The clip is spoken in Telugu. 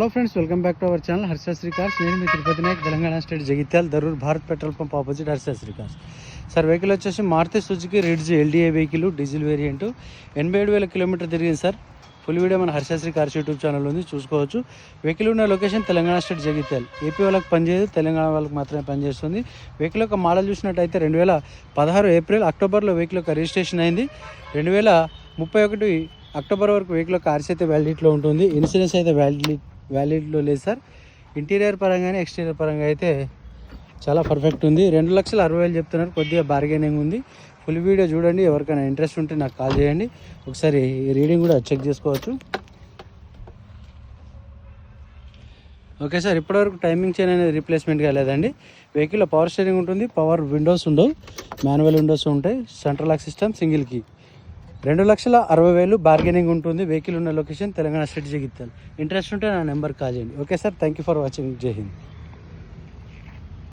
Hello friends welcome back to our channel Harsha Sri cars నేను మీ Tirupati Nayak Telangana state Jagtial Dharur Bharat petrol pump opposite Harsha Sri cars sir vehicle వచ్చేసి Maruti Suzuki Ritz LDA vehicle diesel variant ఎనభై ఏడు వేల కిలోమీటర్ తిరిగింది సార్ ఫుల్ వీడియో మన హర్షశ్రీ కార్స్ యూట్యూబ్ ఛానల్ ఉంది చూసుకోవచ్చు. వెహికల్ ఉన్న location Telangana state Jagtial. AP వాళ్ళకి పనిచేయదు తెలంగాణ వాళ్ళకి మాత్రమే పనిచేస్తుంది. వెహికల్ యొక్క మోడల్ చూసినట్టయితే రెండు వేల పదహారు ఏప్రిల్ అక్టోబర్లో వెహికల్ యొక్క రిజిస్ట్రేషన్ అయింది. రెండు వేల ముప్పై ఒకటి అక్టోబర్ వరకు వెహికల్ కార్స్ అయితే వ్యాలిడిటీలో ఉంటుంది. ఇన్సూరెన్స్ అయితే వ్యాలిడిటీ వ్యాలిడ్లో లేదు సార్ ఇంటీరియర్ పరంగానే ఎక్స్టీరియర్ పరంగా అయితే చాలా పర్ఫెక్ట్ ఉంది. రెండు లక్షల అరవై వేలు చెప్తున్నారు. కొద్దిగా బార్గెనింగ్ ఉంది. ఫుల్ వీడియో చూడండి. ఎవరికైనా ఇంట్రెస్ట్ ఉంటే నాకు కాల్ చేయండి. ఒకసారి రీడింగ్ కూడా చెక్ చేసుకోవచ్చు. ఓకే సార్ ఇప్పటివరకు టైమింగ్ చైన్ అనేది రీప్లేస్మెంట్ కాలేదండి వెహికల్లో పవర్ స్టీరింగ్ ఉంటుంది. పవర్ విండోస్ ఉండవు. మాన్యువల్ విండోస్ ఉంటాయి. Central lock system single key రెండు లక్షల అరవై వేలు బార్గెనింగ్ ఉంటుంది. వెహికల్ ఉన్న location Telangana state Jagtial interest ఉంటే నా నెంబర్ కాల్ చేయండి. Okay sir thank you for watching జై హింద్